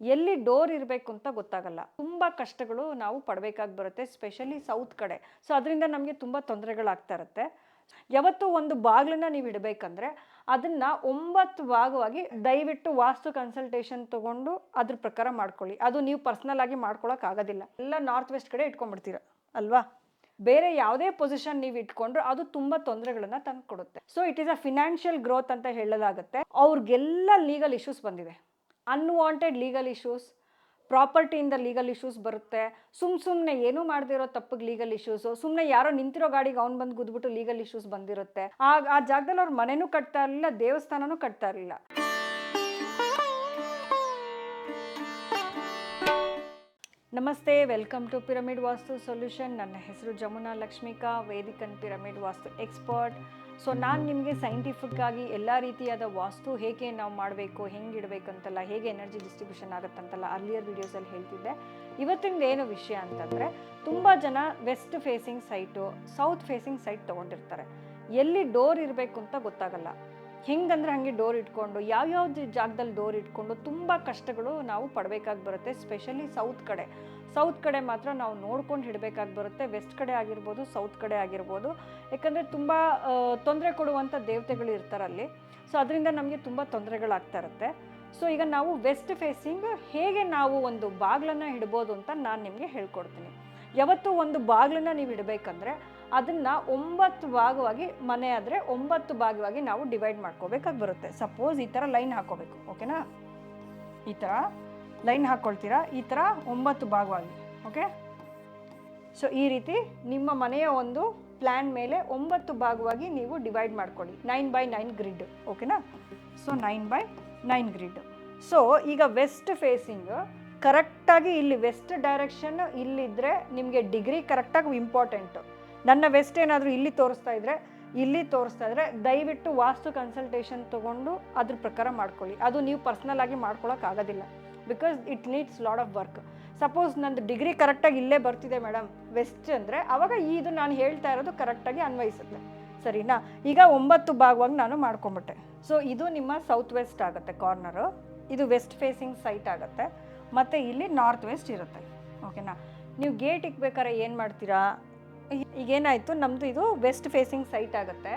ಎಲ್ಲಿ ಡೋರ್ ಇರಬೇಕು ಅಂತ ಗೊತ್ತಾಗಲ್ಲ. ತುಂಬ ಕಷ್ಟಗಳು ನಾವು ಪಡಬೇಕಾಗಿ ಬರುತ್ತೆ, ಸ್ಪೆಷಲಿ ಸೌತ್ ಕಡೆ. ಸೊ, ಅದರಿಂದ ನಮಗೆ ತುಂಬ ತೊಂದರೆಗಳಾಗ್ತಾ ಇರುತ್ತೆ. ಯಾವತ್ತೂ ಒಂದು ಬಾಗಿಲನ್ನ ನೀವು ಇಡಬೇಕಂದ್ರೆ ಅದನ್ನ ಒಂಬತ್ತು ಭಾಗವಾಗಿ ದಯವಿಟ್ಟು ವಾಸ್ತು ಕನ್ಸಲ್ಟೇಷನ್ ತಗೊಂಡು ಅದ್ರ ಪ್ರಕಾರ ಮಾಡ್ಕೊಳ್ಳಿ. ಅದು ನೀವು ಪರ್ಸನಲ್ ಆಗಿ ಆಗೋದಿಲ್ಲ. ಎಲ್ಲ ನಾರ್ತ್ ವೆಸ್ಟ್ ಕಡೆ ಇಟ್ಕೊಂಡ್ಬಿಡ್ತೀರ, ಅಲ್ವಾ? ಬೇರೆ ಯಾವುದೇ ಪೊಸಿಷನ್ ನೀವು ಇಟ್ಕೊಂಡ್ರು ಅದು ತುಂಬಾ ತೊಂದರೆಗಳನ್ನ ತಂದು ಕೊಡುತ್ತೆ so, it is a financial growth ಅಂತ ಹೇಳಲಾಗುತ್ತೆ. ಅವ್ರಿಗೆಲ್ಲ ಲೀಗಲ್ ಇಶ್ಯೂಸ್ ಬಂದಿದೆ. ಅನ್ವಾಂಟೆಡ್ ಲೀಗಲ್ ಇಶ್ಯೂಸ್ ಪ್ರಾಪರ್ಟಿಯಿಂದ ಲೀಗಲ್ ಇಶ್ಯೂಸ್ ಬರುತ್ತೆ. ಸುಮ್ ಸುಮ್ಮನೆ ಏನೂ ಮಾಡದಿರೋ ತಪ್ಪಿಗೆ ಲೀಗಲ್ ಇಶ್ಯೂಸು ಸುಮ್ಮನೆ ಯಾರೋ ನಿಂತಿರೋ ಗಾಡಿಗೆ ಅವ್ನು ಬಂದು ಗುದ್ಬಿಟ್ಟು ಲೀಗಲ್ ಇಶ್ಯೂಸ್ ಬಂದಿರುತ್ತೆ. ಆಗ ಆ ಜಾಗದಲ್ಲಿ ಅವ್ರ ಮನೆನೂ ಕಟ್ತಾ ಇರಲಿಲ್ಲ, ದೇವಸ್ಥಾನನೂ ಕಟ್ತಾ ಇರಲಿಲ್ಲ. ನಮಸ್ತೆ welcome to pyramid Vastu solution ನನ್ನ ಹೆಸರು Jamuna Lakshmika, ವೇದಿಕನ್ pyramid vastu expert so ನಾನು ನಿಮಗೆ ಸೈಂಟಿಫಿಕ್ ಆಗಿ ಎಲ್ಲ ರೀತಿಯಾದ ವಾಸ್ತು ಹೇಗೆ ನಾವು ಮಾಡಬೇಕು, ಹೆಂಗೆ ಇಡಬೇಕಂತಲ್ಲ, ಹೇಗೆ ಎನರ್ಜಿ ಡಿಸ್ಟ್ರಿಬ್ಯೂಷನ್ ಆಗುತ್ತಂತಲ್ಲ ಅರ್ಲಿಯರ್ ವೀಡಿಯೋಸಲ್ಲಿ ಹೇಳ್ತಿದ್ದೆ. ಇವತ್ತಿಂದ ಏನು ವಿಷಯ ಅಂತಂದರೆ, ತುಂಬ ಜನ west facing site south facing site ತೊಗೊಂಡಿರ್ತಾರೆ. ಎಲ್ಲಿ ಡೋರ್ ಇರಬೇಕು ಅಂತ ಗೊತ್ತಾಗಲ್ಲ. ಹೆಂಗಂದ್ರೆ ಹಾಗೆ ಡೋರ್ ಇಟ್ಕೊಂಡು ಯಾವ್ಯಾವ ಜಾಗದಲ್ಲಿ ಡೋರ್ ಇಟ್ಕೊಂಡು ತುಂಬ ಕಷ್ಟಗಳು ನಾವು ಪಡಬೇಕಾಗಿ ಬರುತ್ತೆ ಸ್ಪೆಷಲಿ ಸೌತ್ ಕಡೆ. ಸೌತ್ ಕಡೆ ಮಾತ್ರ ನಾವು ನೋಡ್ಕೊಂಡು ಹಿಡಬೇಕಾಗಿ ಬರುತ್ತೆ. ವೆಸ್ಟ್ ಕಡೆ ಆಗಿರ್ಬೋದು, ಸೌತ್ ಕಡೆ ಆಗಿರ್ಬೋದು. ಯಾಕಂದರೆ ತುಂಬ ತೊಂದರೆ ಕೊಡುವಂಥ ದೇವತೆಗಳು ಇರ್ತಾರಲ್ಲಿ ಸೊ ಅದರಿಂದ ನಮಗೆ ತುಂಬ ತೊಂದರೆಗಳಾಗ್ತಾ ಇರುತ್ತೆ. ಸೊ ಈಗ ನಾವು ವೆಸ್ಟ್ ಫೇಸಿಂಗ್ ಹೇಗೆ ನಾವು ಒಂದು ಬಾಗಿಲನ್ನು ಇಡ್ಬೋದು ಅಂತ ನಾನು ನಿಮಗೆ ಹೇಳ್ಕೊಡ್ತೀನಿ. ಯಾವತ್ತೂ ಒಂದು ಬಾಗಿಲನ್ನ ನೀವು ಇಡಬೇಕಂದ್ರೆ ಅದನ್ನು ಒಂಬತ್ತು ಭಾಗವಾಗಿ, ಮನೆ ಆದರೆ ಒಂಬತ್ತು ಭಾಗವಾಗಿ ನಾವು ಡಿವೈಡ್ ಮಾಡ್ಕೋಬೇಕಾಗಿ ಬರುತ್ತೆ. ಸಪೋಸ್ ಈ ಥರ ಲೈನ್ ಹಾಕೋಬೇಕು. ಓಕೆನಾ ಈ ಥರ ಲೈನ್ ಹಾಕ್ಕೊಳ್ತೀರಾ ಈ ಥರ ಒಂಬತ್ತು ಭಾಗವಾಗಿ, ಓಕೆ? ಸೊ ಈ ರೀತಿ ನಿಮ್ಮ ಮನೆಯ ಒಂದು ಪ್ಲ್ಯಾನ್ ಮೇಲೆ ಒಂಬತ್ತು ಭಾಗವಾಗಿ ನೀವು ಡಿವೈಡ್ ಮಾಡ್ಕೊಳ್ಳಿ. ನೈನ್ ಬೈ ನೈನ್ ಗ್ರಿಡ್ ಓಕೆನಾ? So nine by nine grid so ಈಗ ವೆಸ್ಟ್ ಫೇಸಿಂಗ್ ಕರೆಕ್ಟಾಗಿ ಇಲ್ಲಿ ವೆಸ್ಟ್ ಡೈರೆಕ್ಷನ್ ಇಲ್ಲಿದ್ದರೆ ನಿಮಗೆ ಡಿಗ್ರಿ ಕರೆಕ್ಟಾಗಿ ಇಂಪಾರ್ಟೆಂಟು ನನ್ನ ವೆಸ್ಟ್ ಏನಾದರೂ ಇಲ್ಲಿ ತೋರಿಸ್ತಾ ಇದ್ದರೆ ಇಲ್ಲಿ ತೋರಿಸ್ತಾ ಇದ್ದರೆ ದಯವಿಟ್ಟು ವಾಸ್ತು ಕನ್ಸಲ್ಟೇಷನ್ ತೊಗೊಂಡು ಅದ್ರ ಪ್ರಕಾರ ಮಾಡ್ಕೊಳ್ಳಿ. ಅದು ನೀವು ಪರ್ಸ್ನಲ್ ಆಗಿ ಮಾಡ್ಕೊಳಕ್ಕೆ ಆಗೋದಿಲ್ಲ. Because it needs lot of work suppose ನಂದು ಡಿಗ್ರಿ ಕರೆಕ್ಟಾಗಿ ಇಲ್ಲೇ ಬರ್ತಿದೆ ಮೇಡಮ್ ವೆಸ್ಟ್ ಅಂದರೆ ಅವಾಗ ಇದು ನಾನು ಹೇಳ್ತಾ ಇರೋದು ಕರೆಕ್ಟಾಗಿ ಅನ್ವಯಿಸುತ್ತೆ. ಸರಿನಾ? ಈಗ ಒಂಬತ್ತು ಭಾಗವಾಗಿ ನಾನು ಮಾಡ್ಕೊಂಬಿಟ್ಟೆ. ಸೊ ಇದು ನಿಮ್ಮ ಸೌತ್ ವೆಸ್ಟ್ ಆಗುತ್ತೆ ಕಾರ್ನರು ಇದು ವೆಸ್ಟ್ ಫೇಸಿಂಗ್ ಸೈಟ್ ಆಗುತ್ತೆ. ಮತ್ತು ಇಲ್ಲಿ ನಾರ್ತ್ ವೆಸ್ಟ್ ಇರುತ್ತೆ. ಓಕೆನಾ ನೀವು ಗೇಟ್ ಇಕ್ಬೇಕಾರೆ ಏನು ಮಾಡ್ತೀರಾ? ಈಗ ಈಗೇನಾಯಿತು ನಮ್ಮದು ಇದು ವೆಸ್ಟ್ ಫೇಸಿಂಗ್ ಸೈಟ್ ಆಗುತ್ತೆ.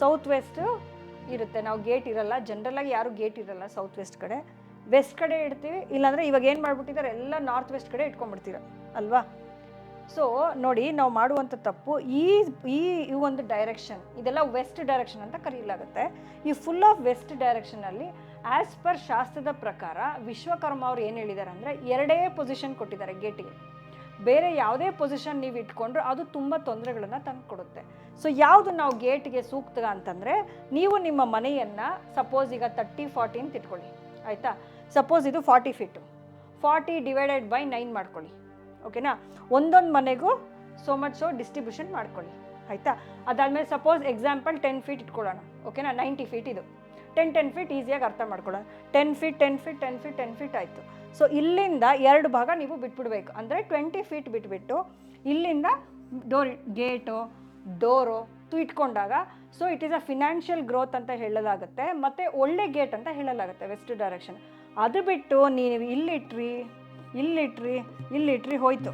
ಸೌತ್ ವೆಸ್ಟು ಇರುತ್ತೆ. ನಾವು ಗೇಟ್ ಇರಲ್ಲ. ಜನರಲಾಗಿ ಯಾರು ಗೇಟ್ ಇರಲ್ಲ ಸೌತ್ ವೆಸ್ಟ್ ಕಡೆ. ವೆಸ್ಟ್ ಕಡೆ ಇಡ್ತೀವಿ, ಇಲ್ಲಾಂದರೆ ಇವಾಗ ಏನು ಮಾಡ್ಬಿಟ್ಟಿದ್ದಾರೆ, ಎಲ್ಲ ನಾರ್ತ್ ವೆಸ್ಟ್ ಕಡೆ ಇಟ್ಕೊಂಡ್ಬಿಡ್ತೀರ, ಅಲ್ವಾ? ಸೊ ನೋಡಿ, ನಾವು ಮಾಡುವಂಥ ತಪ್ಪು ಈ ಈ ಒಂದು ಡೈರೆಕ್ಷನ್ ಇದೆಲ್ಲ ವೆಸ್ಟ್ ಡೈರೆಕ್ಷನ್ ಅಂತ ಕರೆಯಲಾಗುತ್ತೆ ಈ ಫುಲ್ ಆಫ್ ವೆಸ್ಟ್ ಡೈರೆಕ್ಷನಲ್ಲಿ ಆ್ಯಸ್ ಪರ್ ಶಾಸ್ತ್ರದ ಪ್ರಕಾರ ವಿಶ್ವಕರ್ಮ ಅವ್ರು ಏನು ಹೇಳಿದ್ದಾರೆ ಅಂದರೆ ಎರಡೇ ಪೊಸಿಷನ್ ಕೊಟ್ಟಿದ್ದಾರೆ ಗೇಟಿಗೆ ಬೇರೆ ಯಾವುದೇ ಪೊಸಿಷನ್ ನೀವು ಇಟ್ಕೊಂಡ್ರು ಅದು ತುಂಬ ತೊಂದರೆಗಳನ್ನು ತಂದು ಕೊಡುತ್ತೆ. ಸೊ ಯಾವುದು ನಾವು ಗೇಟ್ಗೆ ಸೂಕ್ತ ಅಂತಂದರೆ, ನೀವು ನಿಮ್ಮ ಮನೆಯನ್ನು ಸಪೋಸ್ ಈಗ ತರ್ಟಿ ಫಾರ್ಟಿ ಅಂತ ಇಟ್ಕೊಳ್ಳಿ, ಆಯಿತಾ? ಸಪೋಸ್ ಇದು forty feet forty divided by nine ಮಾಡ್ಕೊಳ್ಳಿ. ಓಕೆನಾ ಒಂದೊಂದು ಮನೆಗೂ ಸೋ ಮಚ್ ಸೊ ಡಿಸ್ಟ್ರಿಬ್ಯೂಷನ್ ಮಾಡ್ಕೊಳ್ಳಿ. ಆಯಿತಾ? ಅದಾದಮೇಲೆ ಸಪೋಸ್ ಎಕ್ಸಾಂಪಲ್ ಟೆನ್ ಫೀಟ್ ಇಟ್ಕೊಳ್ಳೋಣ. ಓಕೆನಾ ನೈಂಟಿ ಫೀಟ್ ಇದು. ಟೆನ್ ಟೆನ್ ಫೀಟ್ ಈಸಿಯಾಗಿ ಅರ್ಥ ಮಾಡ್ಕೊಳ್ಳೋಣ. Ten feet ten feet ten feet ten feet ಆಯಿತು. ಸೊ ಇಲ್ಲಿಂದ ಎರಡು ಭಾಗ ನೀವು ಬಿಟ್ಬಿಡ್ಬೇಕು. ಅಂದರೆ ಟ್ವೆಂಟಿ ಫೀಟ್ ಬಿಟ್ಬಿಟ್ಟು ಇಲ್ಲಿಂದ ಡೋರ್ ಗೇಟು ಡೋರು ತು ಇಟ್ಕೊಂಡಾಗ so it is a financial growth ಅಂತ ಹೇಳಲಾಗುತ್ತೆ. ಮತ್ತು ಒಳ್ಳೆ ಗೇಟ್ ಅಂತ ಹೇಳಲಾಗುತ್ತೆ. ವೆಸ್ಟ್ ಡೈರೆಕ್ಷನ್ ಅದು ಬಿಟ್ಟು ನೀವು ಇಲ್ಲಿಟ್ರಿ ಇಲ್ಲಿಟ್ರಿ ಇಲ್ಲಿಟ್ರಿ ಹೋಯ್ತು.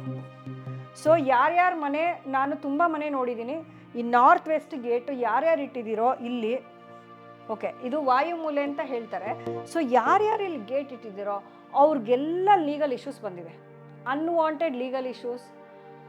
ಸೊ ಯಾರ್ಯಾರ ಮನೆ ನಾನು ತುಂಬ ಮನೆ ನೋಡಿದ್ದೀನಿ, ಈ ನಾರ್ತ್ ವೆಸ್ಟ್ ಗೇಟು ಯಾರ್ಯಾರು ಇಟ್ಟಿದ್ದೀರೋ ಇಲ್ಲಿ ಓಕೆ ಇದು ವಾಯುಮೂಲೆ ಅಂತ ಹೇಳ್ತಾರೆ. ಸೊ ಯಾರ್ಯಾರು ಇಲ್ಲಿ ಗೇಟ್ ಇಟ್ಟಿದ್ದೀರೋ ಅವ್ರಿಗೆಲ್ಲ ಲೀಗಲ್ ಇಶ್ಯೂಸ್ ಬಂದಿದೆ ಅನ್ವಾಂಟೆಡ್ ಲೀಗಲ್ ಇಶ್ಯೂಸ್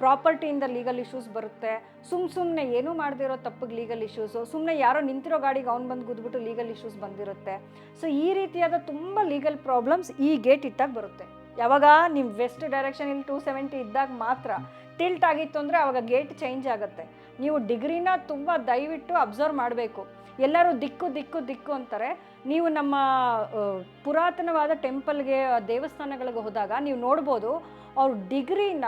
ಪ್ರಾಪರ್ಟಿಯಿಂದ ಲೀಗಲ್ ಇಶ್ಯೂಸ್ ಬರುತ್ತೆ. ಸುಮ್ ಸುಮ್ಮನೆ ಏನೂ ಮಾಡದಿರೋ ತಪ್ಪಿಗೆ ಲೀಗಲ್ ಇಶ್ಯೂಸು ಸುಮ್ಮನೆ ಯಾರೋ ನಿಂತಿರೋ ಗಾಡಿಗೆ ಅವ್ನು ಬಂದು ಗುದ್ಬಿಟ್ಟು ಲೀಗಲ್ ಇಶ್ಯೂಸ್ ಬಂದಿರುತ್ತೆ. ಸೊ ಈ ರೀತಿಯಾದ ತುಂಬ ಲೀಗಲ್ ಪ್ರಾಬ್ಲಮ್ಸ್ ಈ ಗೇಟ್ ಇಟ್ಟಾಗ ಬರುತ್ತೆ. ಯಾವಾಗ ನಿಮ್ಮ ವೆಸ್ಟ್ ಡೈರೆಕ್ಷನ್ ಇಲ್ಲಿ ಟೂ ಸೆವೆಂಟಿ ಇದ್ದಾಗ ಮಾತ್ರ ಟಿಲ್ಟ್ ಆಗಿತ್ತು ಅಂದರೆ ಆವಾಗ ಗೇಟ್ ಚೇಂಜ್ ಆಗುತ್ತೆ. ನೀವು ಡಿಗ್ರಿನ ತುಂಬ ದಯವಿಟ್ಟು ಅಬ್ಸರ್ವ್ ಮಾಡಬೇಕು. ಎಲ್ಲರೂ ದಿಕ್ಕು ದಿಕ್ಕು ದಿಕ್ಕು ಅಂತಾರೆ. ನೀವು ನಮ್ಮ ಪುರಾತನವಾದ ಟೆಂಪಲ್ಗೆ ದೇವಸ್ಥಾನಗಳಿಗೆ ಹೋದಾಗ ನೀವು ನೋಡ್ಬೋದು, ಅವ್ರ ಡಿಗ್ರಿನ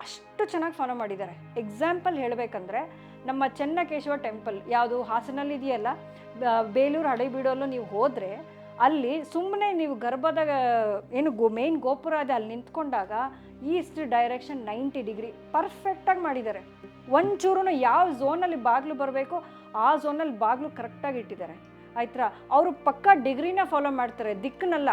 ಅಷ್ಟು ಚೆನ್ನಾಗಿ ಫಾಲೋ ಮಾಡಿದ್ದಾರೆ. ಎಕ್ಸಾಂಪಲ್ ಹೇಳಬೇಕಂದ್ರೆ, ನಮ್ಮ ಚೆನ್ನಕೇಶವ ಟೆಂಪಲ್, ಯಾವುದು ಹಾಸನಲ್ಲಿ ಇದೆಯಲ್ಲ ಬೇಲೂರು ಹಳೆಬೀಡಲ್ಲೂ ನೀವು ಹೋದರೆ ಅಲ್ಲಿ ಸುಮ್ಮನೆ ನೀವು ಗರ್ಭದ, ಏನು ಗೋ ಮೇನ್ ಗೋಪುರ ಇದೆ ಅಲ್ಲಿ ನಿಂತ್ಕೊಂಡಾಗ ಈಸ್ಟ್ ಡೈರೆಕ್ಷನ್ ನೈಂಟಿ ಡಿಗ್ರಿ ಪರ್ಫೆಕ್ಟಾಗಿ ಮಾಡಿದ್ದಾರೆ. ಒಂಚೂರು ಯಾವ ಝೋನಲ್ಲಿ ಬಾಗಿಲು ಬರಬೇಕು ಆ ಝೋನಲ್ಲಿ ಬಾಗಿಲು ಕರೆಕ್ಟಾಗಿ ಇಟ್ಟಿದ್ದಾರೆ. ಆಯ್ತಾ ಅವರು ಪಕ್ಕ ಡಿಗ್ರಿನ ಫಾಲೋ ಮಾಡ್ತಾರೆ. ದಿಕ್ಕನಲ್ಲ.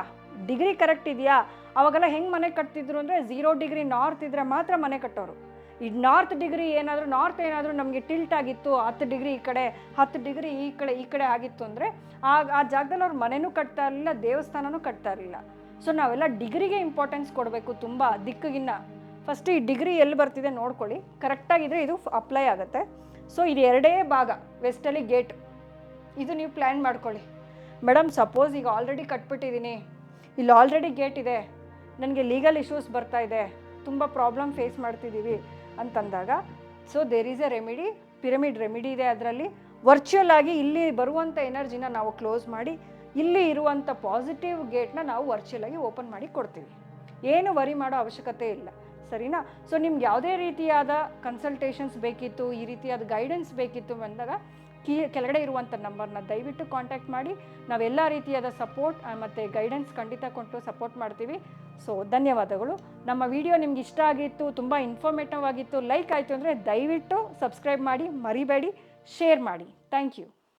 ಡಿಗ್ರಿ ಕರೆಕ್ಟ್ ಇದೆಯಾ? ಅವಾಗೆಲ್ಲ ಹೆಂಗೆ ಮನೆ ಕಟ್ತಿದ್ರು ಅಂದರೆ ಝೀರೋ ಡಿಗ್ರಿ ನಾರ್ತ್ ಇದ್ದರೆ ಮಾತ್ರ ಮನೆ ಕಟ್ಟೋರು. ಈ ನಾರ್ತ್ ಡಿಗ್ರಿ ಏನಾದರೂ ನಾರ್ತ್ ಏನಾದರೂ ನಮಗೆ ಟಿಲ್ಟ್ ಆಗಿತ್ತು, ಹತ್ತು ಡಿಗ್ರಿ ಈ ಕಡೆ, ಹತ್ತು ಡಿಗ್ರಿ ಈ ಕಡೆ ಈ ಕಡೆ ಆಗಿತ್ತು ಅಂದರೆ, ಆ ಆ ಜಾಗದಲ್ಲಿ ಅವ್ರ ಮನೆಯೂ ಕಟ್ತಾ ಇರಲಿಲ್ಲ, ದೇವಸ್ಥಾನನೂ ಕಟ್ತಾ ಇರಲಿಲ್ಲ. ಸೊ ನಾವೆಲ್ಲ ಡಿಗ್ರಿಗೆ ಇಂಪಾರ್ಟೆನ್ಸ್ ಕೊಡಬೇಕು ತುಂಬ, ದಿಕ್ಕಿಗಿನ್ನ. ಫಸ್ಟ್ ಈ ಡಿಗ್ರಿ ಎಲ್ಲಿ ಬರ್ತಿದೆ ನೋಡ್ಕೊಳ್ಳಿ. ಕರೆಕ್ಟಾಗಿದ್ರೆ ಇದು ಅಪ್ಲೈ ಆಗುತ್ತೆ. ಸೊ ಇದು ಎರಡೇ ಭಾಗ ವೆಸ್ಟಲ್ಲಿ ಗೇಟ್ ಇದು ನೀವು ಪ್ಲ್ಯಾನ್ ಮಾಡ್ಕೊಳ್ಳಿ. ಮೇಡಮ್ ಸಪೋಸ್ ಈಗ ಆಲ್ರೆಡಿ ಕಟ್ಬಿಟ್ಟಿದ್ದೀನಿ ಇಲ್ಲಿ ಆಲ್ರೆಡಿ ಗೇಟ್ ಇದೆ. ನನಗೆ ಲೀಗಲ್ ಇಶ್ಯೂಸ್ ಬರ್ತಾ ಇದೆ. ತುಂಬ ಪ್ರಾಬ್ಲಮ್ ಫೇಸ್ ಮಾಡ್ತಿದ್ದೀವಿ ಅಂತಂದಾಗ so there is a remedy pyramid remedy ಇದೆ ಅದರಲ್ಲಿ. ವರ್ಚುವಲ್ ಆಗಿ ಇಲ್ಲಿ ಬರುವಂಥ ಎನರ್ಜಿನ ನಾವು ಕ್ಲೋಸ್ ಮಾಡಿ, ಇಲ್ಲಿ ಇರುವಂಥ ಪಾಸಿಟಿವ್ ಗೇಟ್ನ ನಾವು ವರ್ಚುವಲ್ ಆಗಿ ಓಪನ್ ಮಾಡಿ ಕೊಡ್ತೀವಿ. ಏನು ವರಿ ಮಾಡೋ ಅವಶ್ಯಕತೆ ಇಲ್ಲ. ಸರಿನಾ? ಸೊ ನಿಮ್ಗೆ ಯಾವುದೇ ರೀತಿಯಾದ ಕನ್ಸಲ್ಟೇಷನ್ಸ್ ಬೇಕಿತ್ತು, ಈ ರೀತಿಯಾದ ಗೈಡೆನ್ಸ್ ಬೇಕಿತ್ತು ಬಂದಾಗ ಕೀ, ಕೆಳಗಡೆ ಇರುವಂಥ ನಂಬರ್ನ ದಯವಿಟ್ಟು ಕಾಂಟ್ಯಾಕ್ಟ್ ಮಾಡಿ. ನಾವೆಲ್ಲ ರೀತಿಯಾದ ಸಪೋರ್ಟ್ ಮತ್ತು ಗೈಡೆನ್ಸ್ ಖಂಡಿತ ಕೊಟ್ಟು ಸಪೋರ್ಟ್ ಮಾಡ್ತೀವಿ. ಸೊ ಧನ್ಯವಾದಗಳು. ನಮ್ಮ ವಿಡಿಯೋ ನಿಮ್ಗೆ ಇಷ್ಟ ಆಗಿತ್ತು, ತುಂಬ ಇನ್ಫಾರ್ಮೇಟಿವ್ ಆಗಿತ್ತು ಲೈಕ್ ಆಯಿತು ಅಂದರೆ ದಯವಿಟ್ಟು ಸಬ್ಸ್ಕ್ರೈಬ್ ಮಾಡಿ, ಮರಿಬೇಡಿ ಶೇರ್ ಮಾಡಿ. Thank you